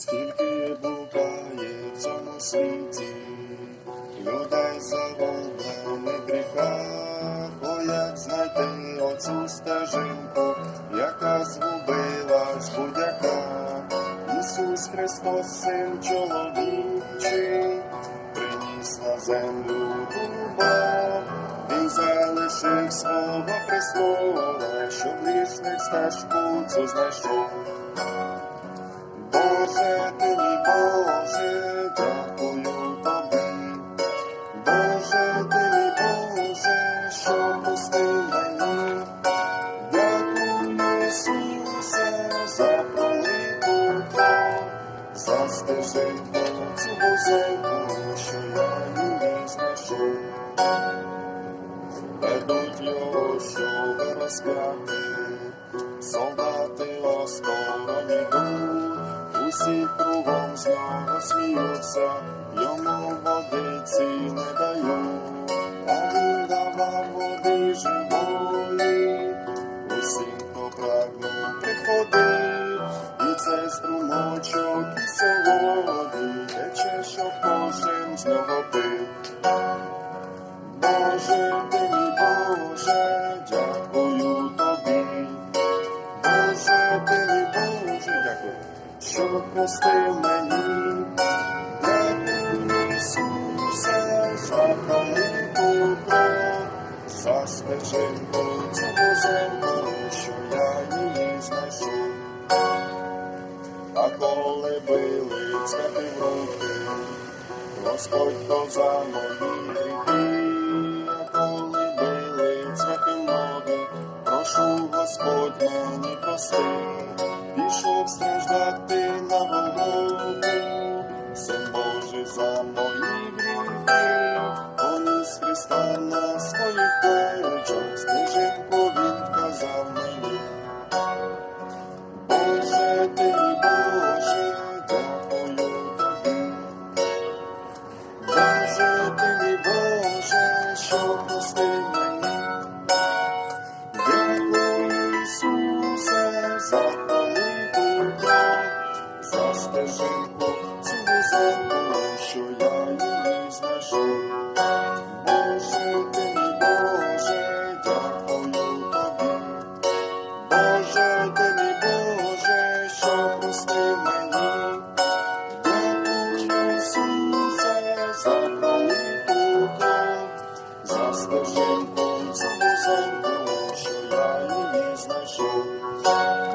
Скільки блукає в цьому світі, людей загублених в гріхах, о, як знайти оцю стежинку, яка згубилась будь-яка. Ісус Христос, син чоловічий, приніс на землю любов, Він залишив свого престола, щоб грішник стежку цю знайшов. Боже, ти мій Боже, дякую тобі. Боже, ти мій Боже, що пустив мені. Дякую, Ісусе, за пролиту кров, за стежинку цю землю, що я її знайшов. Ведуть його, щоб розп'яти, усі кругом з нього сміються, йому водиці не дають, а він давав води живої, усім, хто прагнув приходив, і це струмочок і солоді, тече, щоб кожен з нього пив. Боже, що простив мені. Дякую, Ісусе, за пролиту кров, за стежинку цього землю, що я її знайшов. А коли били цвяти в руки, Господь то за мої гріхи, а коли били цвяхи ноги, прошу Господь мені прости, пішов страждати на Голгофу, стежинку, цілу що я її знайшов. Боже, ти мій Боже. Боже, ти Боже, що простив мені. Дякую Ісусе за твої руки.